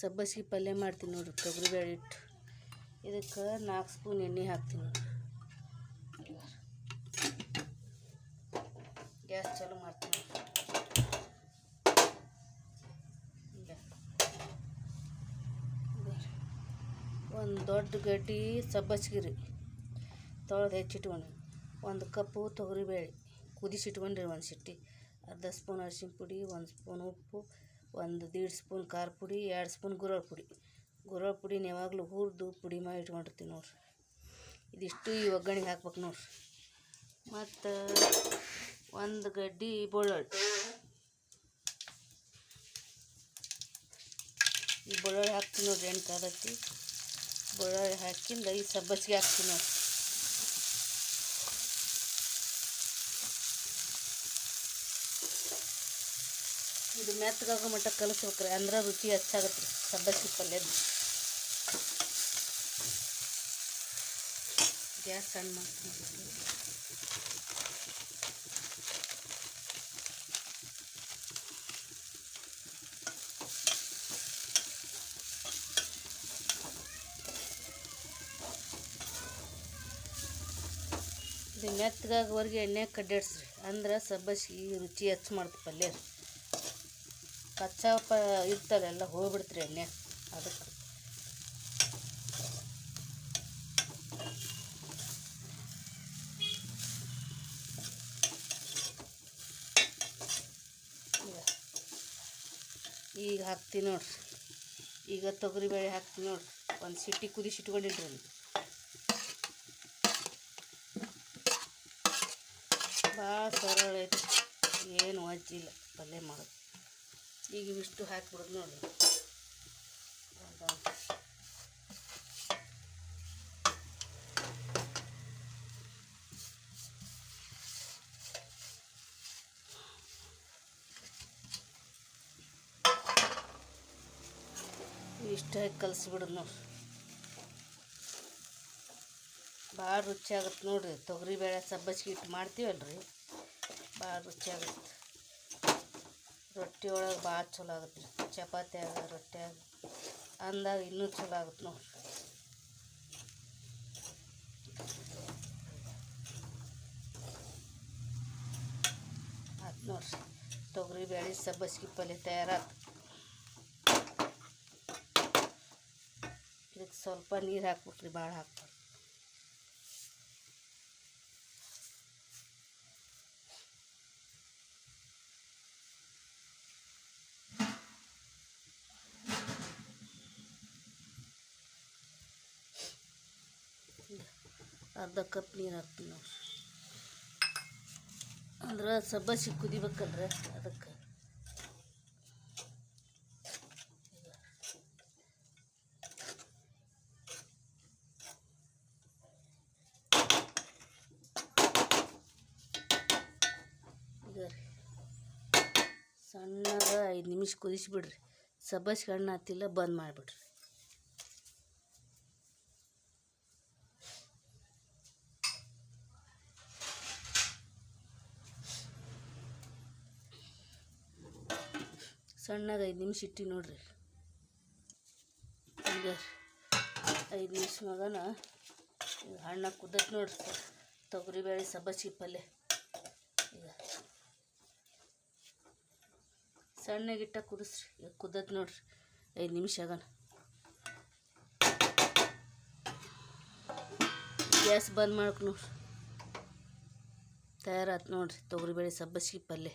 ಸಬ್ಬಸಿಗೆ ಪಲ್ಯ ಮಾಡ್ತೀನಿ ನೋಡಿರಿ ತೊಗರಿಬೇಳೆ ಇಟ್ಟು ಇದಕ್ಕೆ ನಾಲ್ಕು ಸ್ಪೂನ್ ಎಣ್ಣೆ ಹಾಕ್ತೀನಿ ನೋಡಿರಿ. ಗ್ಯಾಸ್ ಚಾಲು ಮಾಡ್ತೀನಿ ಒಂದು ದೊಡ್ಡ ಗಡ್ಡಿ ಸಬ್ಬಸ್ಗಿರಿ ತೊಳೆದು ಹೆಚ್ಚಿಟ್ಕೊಂಡು ಒಂದು ಕಪ್ಪು ತೊಗರಿಬೇಳೆ ಕುದಿಸಿಟ್ಕೊಂಡ್ರಿ ಒಂದು ಸಿಟ್ಟಿ. ಅರ್ಧ ಸ್ಪೂನ್ ಅರಿಶಿನ ಪುಡಿ, ಒಂದು ಸ್ಪೂನ್ ಉಪ್ಪು ಒಂದು ದೀಡ್ ಸ್ಪೂನ್ ಖಾರ ಪುಡಿ, ಎರಡು ಸ್ಪೂನ್ ಗುರಳ್ ಪುಡಿ. ಗುರಳ್ ಪುಡಿನ ಯಾವಾಗಲೂ ಹುರಿದು ಪುಡಿ ಮಾಡಿ ಇಟ್ಕೊಂಡಿರ್ತೀವಿ ನೋಡ್ರಿ. ಇದಿಷ್ಟು ಈ ಒಗ್ಗರಣೆಗೆ ಹಾಕ್ಬೇಕು ನೋಡ್ರಿ. ಮತ್ತು ಒಂದು ಗಡ್ಡಿ ಬೆಳ್ಳುಳ್ಳಿ. ಈ ಬೆಳ್ಳುಳ್ಳಿ ಹಾಕ್ತೀನಿ ನೋಡ್ರಿ ಎಣ್ಣೆ ಕಾದತ್ತಿ ಬೆಳ್ಳುಳ್ಳಿ ಹಾಕಿಂದ ಈ ಸಬ್ಬಸ್ಗೆ ಹಾಕ್ತೀನಿ ನೋಡ್ರಿ. ಇದು ಮೆತ್ತಗಾಗೋ ಮಟ್ಟ ಕಲಿಸ್ಬೇಕ್ರಿ, ಅಂದ್ರೆ ರುಚಿ ಹೆಚ್ಚಾಗತ್ತೆ ರೀ ಸಬ್ಬಸಿ ಪಲ್ಯದ ಗ್ಯಾಸ್ ಸಣ್ಣ ಮಾಡ್ತೀನಿ ಇದು ಮೆತ್ತಗಾಗವರೆಗೆ ಎಣ್ಣೆ ಕಡ್ಡಾಡ್ಸ್ರಿ, ಅಂದ್ರೆ ಸಬ್ಬಸಿಗೆ ರುಚಿ ಹೆಚ್ಚು ಮಾಡ್ತು ಪಲ್ಯ ಕಚ್ಚಾ ಪ ಇರ್ತದೆಲ್ಲ ಹೋಗ್ಬಿಡ್ತ್ರಿ ಎಣ್ಣೆ. ಅದಕ್ಕೆ. ಈಗ ಹಾಕ್ತೀನಿ ನೋಡ್ರಿ. ಈಗ ತೊಗರಿಬೇಳೆ ಹಾಕ್ತೀನಿ ನೋಡ್ರಿ. ಒಂದು ಸಿಟ್ಟಿ ಕುದಿಸಿಟ್ಕೊಂಡಿನ್ರಿ ಅಲ್ಲಿ. ಭಾಳ ಸರಳ ಐತಿ ಏನು ಅಜ್ಜಿಲ್ಲ, ಪಲ್ಯ ಮಾಡೋದು ಈಗ ಇವಿಷ್ಟು ಹಾಕ್ಬಿಡೋದು ನೋಡಿ. ಇಷ್ಟು ಹಾಕಿ ಕಲಿಸ್ಬಿಡೋದು ನೋಡ್ರಿ ಭಾಳ ರುಚಿಯಾಗತ್ತೆ ನೋಡಿರಿ. ತೊಗರಿಬೇಳೆ ಸಬ್ಬಸ್ಗೆ ಇಟ್ಟು ಮಾಡ್ತೀವಲ್ರಿ? ಭಾಳ ರುಚಿಯಾಗತ್ತೆ. ರೊಟ್ಟಿ ಒಳಗೆ ಭಾಳ ಚಲೋ ಆಗುತ್ತೆ ರೀ ಚಪಾತಿಯಾಗ ರೊಟ್ಯಾಗ ಅಂದಾಗ ಇನ್ನೂ ಚಲೋ ಆಗುತ್ತೆ ನೋಡ್ರಿ. ಆಯ್ತು ನೋಡ್ರಿ. ತೊಗರಿ ಬೇಳೆ ಸಬ್ಬಸಿಗೆ ಪಲ್ಯ ತಯಾರಾತು. ಇದಕ್ಕೆ ಸ್ವಲ್ಪ ನೀರು ಹಾಕ್ಬಿಟ್ರಿ ಭಾಳ ಹಾಕ್ಬಾರ್ದು ಅರ್ಧ ಕಪ್ ನೀರು ಹಾಕ್ತೀನಿ ನಾವು ಅಂದ್ರೆ ಸಬ್ಬಸಿ ಕುದಿಬೇಕಂದ್ರೆ ಅದಕ್ಕೆ. ಸಣ್ಣಗೆ ಐದು ನಿಮಿಷ ಕುದಿಸಿಬಿಡ್ರಿ. ಸಬ್ಬಸ್ಗೆ ಹಣ್ಣು ಹತ್ತಿಲ್ಲ ಬಂದ್ ಮಾಡಿಬಿಡ್ರಿ. ಸಣ್ಣಗೆ ಐದು ನಿಮಿಷ ಇಟ್ಟು ನೋಡ್ರಿ. ಈಗ ಐದು ನಿಮಿಷ ಮಗನ ಹಣ್ಣಾಗ ಕುದ್ದತ್ ನೋಡ್ರಿ. ತೊಗರಿಬೇಳೆ ಸಬ್ಬಸಿ ಪಲ್ಯ ಈಗ ಸಣ್ಣಗಿಟ್ಟ ಕುದಿಸ್ರಿ. ಈಗ ಕುದ್ದತ್ ನೋಡ್ರಿ. ಐದು ನಿಮಿಷ ಆಗನ ಗ್ಯಾಸ್ ಬಂದ್ ಮಾಡಕ್ಕೆ ನೋಡ್ರಿ. ತಯಾರಾತು ನೋಡ್ರಿ ತೊಗರಿಬೇಳೆ ಸಬ್ಬಸ್ಗಿ ಪಲ್ಯ